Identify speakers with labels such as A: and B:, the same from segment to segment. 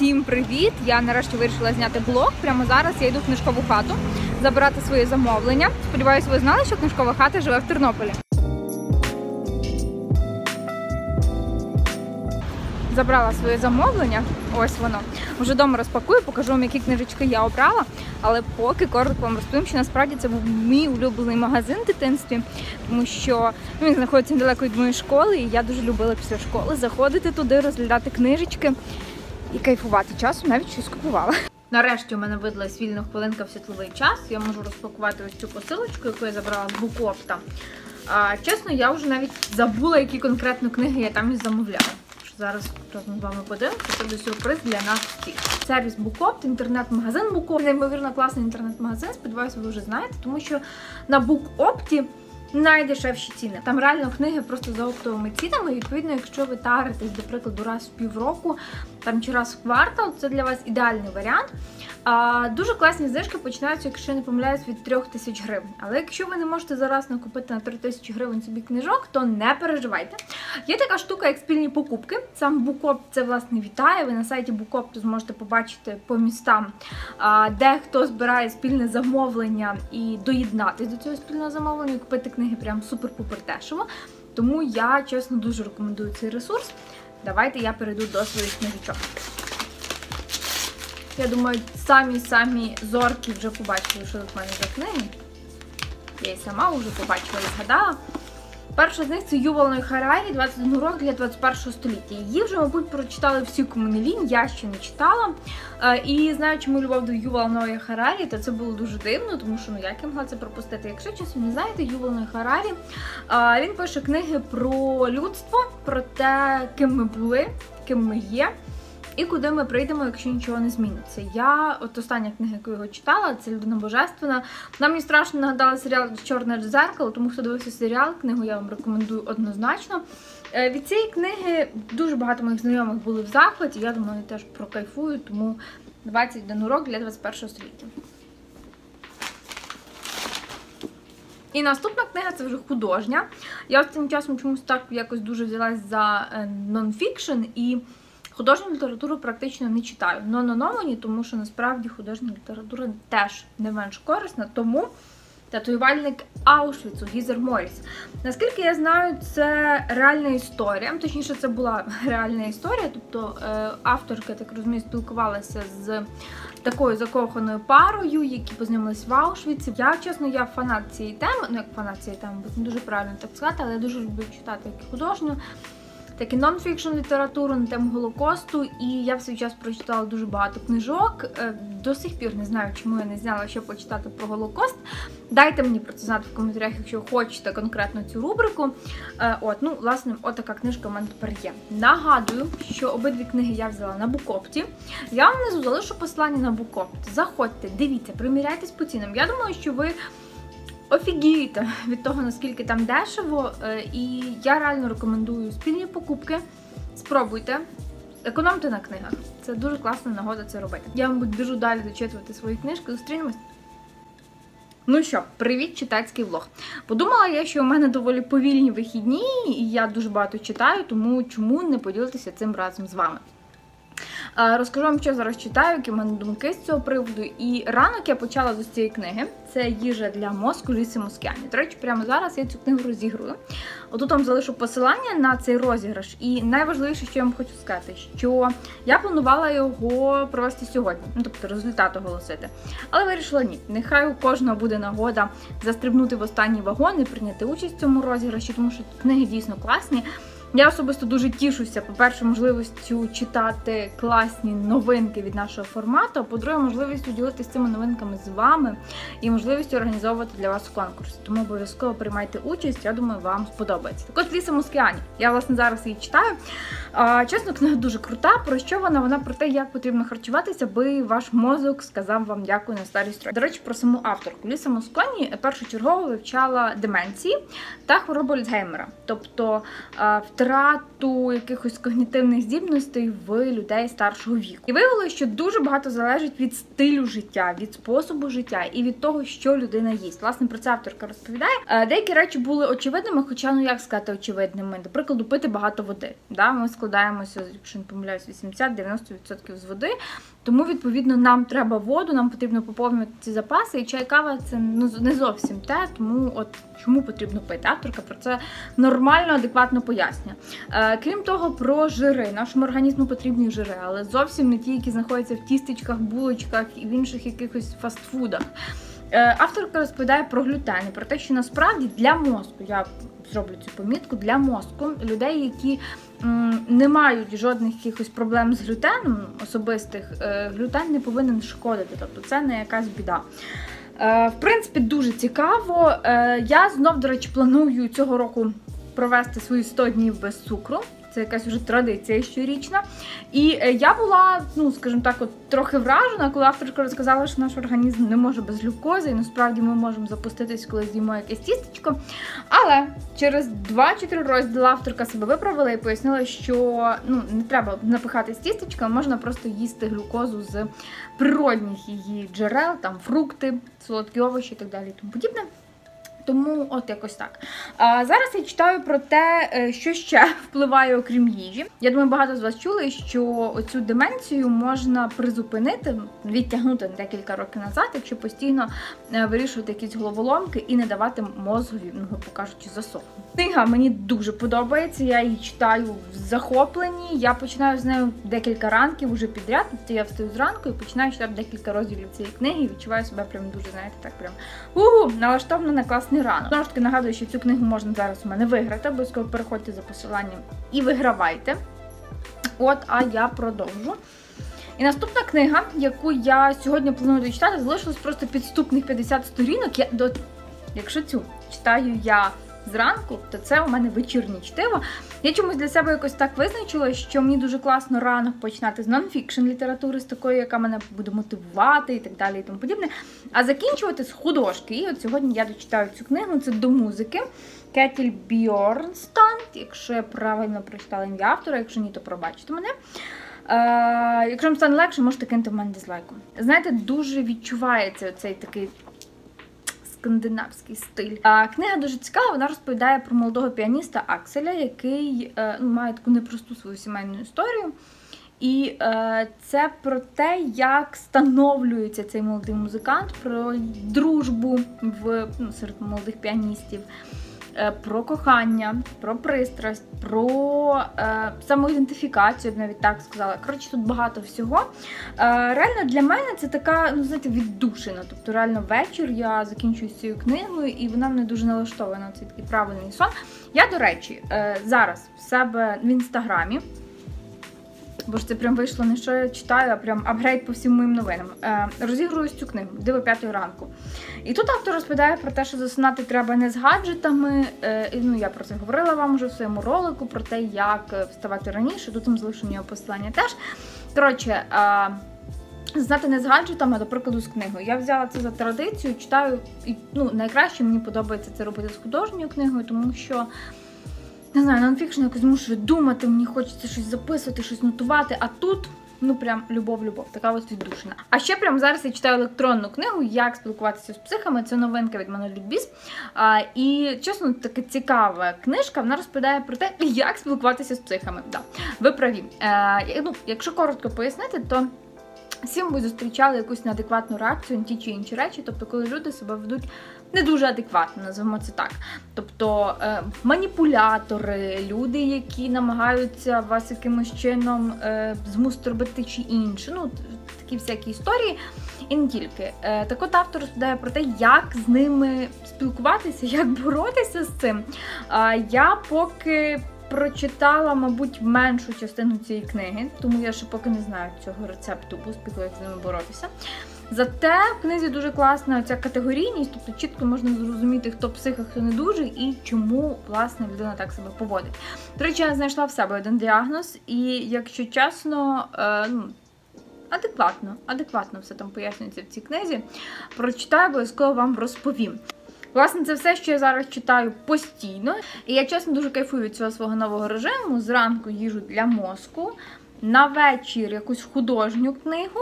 A: Всім привіт! Я нарешті вирішила зняти блог. Прямо зараз я йду в книжкову хату забирати своє замовлення. Сподіваюсь, ви знали, що книжкова хата живе в Тернополі. Забрала своє замовлення, ось воно. Вже вдома розпакую, покажу вам, які книжечки я обрала. Але поки коротко вам розповім, що насправді це був мій улюблений магазин в дитинстві, тому що ну, він знаходиться недалеко від моєї школи, і я дуже любила після школи заходити туди, розглядати книжечки і кайфувати часом, навіть щось купувала. Нарешті у мене видалась вільна хвилинка в світловий час. Я можу розпакувати ось цю посилочку, яку я забрала з букопта. Чесно, я вже навіть забула, які конкретно книги я там і замовляла. Зараз разом з вами подивимося. Це буде сюрприз для нас всіх. Сервіс Букопт, інтернет-магазин Букопт. Неймовірно класний інтернет-магазин. Сподіваюся, ви вже знаєте, тому що на Букопті найдешевші ціни. Там реально книги просто за оптовими цінами. Відповідно, якщо ви таритесь, до прикладу, раз в півроку там чи раз в квартал, це для вас ідеальний варіант. А, Дуже класні знижки починаються, якщо я не помиляюсь, від 3 тисяч гривень. Але якщо ви не можете зараз накупити на 3 тисячі гривень собі книжок, то не переживайте. Є така штука, як спільні покупки. Сам Букоп це власне вітає. Ви на сайті Букопту зможете побачити по містам, де хто збирає спільне замовлення і доєднатись до цього спільного замовлення, купити книги прям супер-пупер дешево. Тому я чесно дуже рекомендую цей ресурс. Давайте я перейду до своїх книжечок. Я думаю, самі-самі зорки вже побачили, що тут в мене за книги. Я і сама вже побачила і згадала. Перша з них це Ювал Харарі, 21 урок для 21 століття. Її вже, мабуть, прочитали всі кому не лінь, я ще не читала. І знаючи мою любов до Ювал Харарі, то це було дуже дивно, тому що ну як я могла це пропустити. Якщо чесно не знаєте, Ювал Харарі він пише книги про людство, про те, ким ми були, ким ми є. І куди ми прийдемо, якщо нічого не зміниться. Я, от остання книга, яку його читала, це Людина Божественна. Нам мені страшно нагадала серіал Чорне дзеркало, тому хто дивився серіал, книгу я вам рекомендую однозначно. Від цієї книги дуже багато моїх знайомих були в захваті. Я думаю, вони теж прокайфують, тому 21 урок для 21 століття. І наступна книга це вже художня. Я останнім часом чомусь так якось дуже взялась за нонфікшн і. Художню літературу практично не читаю. Но-но-но тому що насправді художня література теж не менш корисна, тому татуювальник Аушвіцу Гізер Моріс. Наскільки я знаю, це реальна історія. Точніше, це була реальна історія. Тобто е, авторка, так розумію, спілкувалася з такою закоханою парою, які познайомились в Аушвіці. Я, чесно, я фанат цієї теми, ну як фанат цієї теми, не дуже правильно так сказати, але я дуже люблю читати як художню так нонфікшн літературу на тему Голокосту, і я в свій час прочитала дуже багато книжок. Е, до сих пір не знаю, чому я не зняла, що почитати про Голокост. Дайте мені про це знати в коментарях, якщо хочете конкретно цю рубрику. Е, от, ну, власне, отака книжка в мене тепер є. Нагадую, що обидві книги я взяла на Букопті. Я вам внизу залишу посилання на Букопт. Заходьте, дивіться, приміряйтесь по цінам. Я думаю, що ви офігієте від того, наскільки там дешево. Е, і я реально рекомендую спільні покупки. Спробуйте. Економте на книгах. Це дуже класна нагода це робити. Я, мабуть, біжу далі дочитувати свої книжки. Зустрінемось. Ну що, привіт, читацький влог. Подумала я, що у мене доволі повільні вихідні, і я дуже багато читаю, тому чому не поділитися цим разом з вами. Розкажу вам, що зараз читаю, які в мене думки з цього приводу. І ранок я почала з цієї книги. Це їжа для мозку Ліси Москяні. До речі, прямо зараз я цю книгу розігрую. Отут вам залишу посилання на цей розіграш. І найважливіше, що я вам хочу сказати, що я планувала його провести сьогодні, ну тобто результат оголосити. Але вирішила ні. Нехай у кожного буде нагода застрибнути в останній вагон і прийняти участь в цьому розіграші, тому що книги дійсно класні. Я особисто дуже тішуся, по-перше, можливістю читати класні новинки від нашого формату. а По-друге, можливістю ділитися цими новинками з вами і можливістю організовувати для вас конкурс. Тому обов'язково приймайте участь, я думаю, вам сподобається. Так от Ліса Москіані. Я, власне, зараз її читаю. Чесно, книга дуже крута. Про що вона? Вона про те, як потрібно харчуватися, аби ваш мозок сказав вам дякую на старість років. До речі, про саму авторку. Ліса Москоні першочергово вивчала деменції та хворобу Альцгеймера. Тобто в втрату якихось когнітивних здібностей в людей старшого віку. І виявилося, що дуже багато залежить від стилю життя, від способу життя і від того, що людина їсть. Власне, про це авторка розповідає. Е, деякі речі були очевидними, хоча ну як сказати очевидними. До прикладу, пити багато води. Ми складаємося, якщо не помиляюсь, 80-90% з води. Тому, відповідно, нам треба воду, нам потрібно поповнювати ці запаси, і чай кава це ну, не зовсім те, тому от чому потрібно пити. Авторка про це нормально, адекватно пояснює. Е, крім того, про жири. Нашому організму потрібні жири, але зовсім не ті, які знаходяться в тістечках, булочках і в інших якихось фастфудах. Е, авторка розповідає про глютен і про те, що насправді для мозку я зроблю цю помітку для мозку людей, які не мають жодних якихось проблем з глютеном особистих, е, глютен не повинен шкодити, тобто це не якась біда. Е, в принципі, дуже цікаво. Е, я знов, до речі, планую цього року провести свої 100 днів без цукру. Це якась вже традиція щорічна. І е, я була, ну скажімо так, от трохи вражена, коли авторка розказала, що наш організм не може без глюкози, і насправді ми можемо запуститись, коли з'їмо якесь тістечко. Але через 2-4 розділи авторка себе виправила і пояснила, що ну не треба напихати з тістечка, можна просто їсти глюкозу з природних її джерел, там фрукти, солодкі овочі і так далі. і Тому подібне. Тому от якось так. А зараз я читаю про те, е, що ще впливає окрім їжі. Я думаю, багато з вас чули, що цю деменцію можна призупинити, відтягнути декілька років назад, якщо постійно е, вирішувати якісь головоломки і не давати мозгові, ну грубо кажучи, засохнути. Книга мені дуже подобається. Я її читаю в захопленні. Я починаю з нею декілька ранків уже підряд. Тобто я встаю зранку і починаю читати декілька розділів цієї книги. і Відчуваю себе прям дуже, знаєте, так прям угу, налаштована на класний ранок. Знову ж таки нагадую, що цю книгу можна зараз у мене виграти. Обов'язково переходьте за посиланням і вигравайте. От, а я продовжу. І наступна книга, яку я сьогодні планую дочитати, залишилось просто підступних 50 сторінок. Я до якщо цю читаю я зранку, то це у мене вечірнє чтиво. Я чомусь для себе якось так визначила, що мені дуже класно ранок починати з нонфікшн літератури, з такої, яка мене буде мотивувати і так далі, і тому подібне. А закінчувати з художки. І от сьогодні я дочитаю цю книгу. Це до музики. Кетіль Бьорнстанд, якщо я правильно прочитала ім'я автора, якщо ні, то пробачте мене. Е, якщо вам стане легше, можете кинути в мене дизлайком. Знаєте, дуже відчувається цей такий скандинавський стиль. А книга дуже цікава. Вона розповідає про молодого піаніста Акселя, який е, ну, має таку непросту свою сімейну історію. І е, це про те, як становлюється цей молодий музикант, про дружбу в ну, серед молодих піаністів. Е, про кохання, про пристрасть, про е, самоідентифікацію, б навіть так сказала. Коротше, тут багато всього. Е, Реально для мене це така, ну знаєте, віддушина. Тобто, реально вечір я закінчую цією книгою, і вона мене дуже налаштована. Це такий правильний сон. Я, до речі, е, зараз в себе в інстаграмі. Бо ж це прям вийшло не що я читаю, а прям апгрейд по всім моїм новинам. Е, Розігрую цю книгу до 5 ранку. І тут автор розповідає про те, що засинати треба не з гаджетами. Е, ну я про це говорила вам вже в своєму ролику, про те, як вставати раніше. Тут там залишені його посилання теж. Коротше. Е, Знати не з гаджетами, до прикладу з книгою. Я взяла це за традицію, читаю, і ну, найкраще мені подобається це робити з художньою книгою, тому що не знаю, нонфікшн якось змушує думати, мені хочеться щось записувати, щось нотувати. А тут, ну прям любов-любов, така ось віддушина. А ще прямо зараз я читаю електронну книгу, як спілкуватися з психами. Це новинка від Biz. А, І чесно, така цікава книжка. Вона розповідає про те, як спілкуватися з психами. Да, Ви праві. Е, ну, Якщо коротко пояснити, то. Всі, мабуть, зустрічали якусь неадекватну реакцію на ті чи інші речі, тобто, коли люди себе ведуть не дуже адекватно, називаємо це так. Тобто е, маніпулятори, люди, які намагаються вас якимось чином е, змусити робити чи інше. Ну, такі всякі історії. І не тільки. Е, так от автор розповідає про те, як з ними спілкуватися, як боротися з цим. Е, я поки прочитала, мабуть, меншу частину цієї книги, тому я ще поки не знаю цього рецепту успіху, як з ними боротися. Зате в книзі дуже класна ця категорійність, тобто чітко можна зрозуміти, хто псих, хто не дуже, і чому власне людина так себе поводить. До речі, я знайшла в себе один діагноз, і якщо чесно, е, ну. Адекватно, адекватно все там пояснюється в цій книзі. Прочитаю, обов'язково вам розповім. Власне, це все, що я зараз читаю постійно. І я чесно дуже кайфую від цього свого нового режиму. Зранку їжу для мозку. На вечір якусь художню книгу.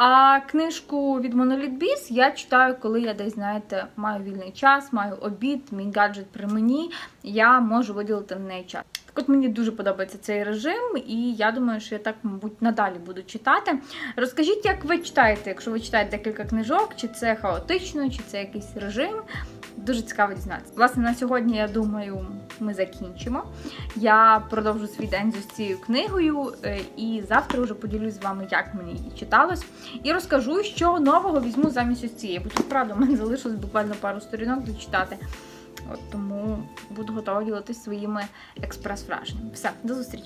A: А книжку від Monolith Bees я читаю, коли я десь, знаєте, маю вільний час, маю обід, мій гаджет при мені, я можу виділити на неї час. Так от мені дуже подобається цей режим, і я думаю, що я так, мабуть, надалі буду читати. Розкажіть, як ви читаєте, якщо ви читаєте декілька книжок, чи це хаотично, чи це якийсь режим. Дуже цікаво дізнатися. Власне, на сьогодні, я думаю, ми закінчимо. Я продовжу свій день з цією книгою, е, і завтра вже поділюсь з вами, як мені її читалось. І розкажу, що нового візьму замість ось цієї. Бо тут, правда, у мене залишилось буквально пару сторінок дочитати. От тому буду готова ділитися своїми експрес-враженнями. Все, до зустрічі!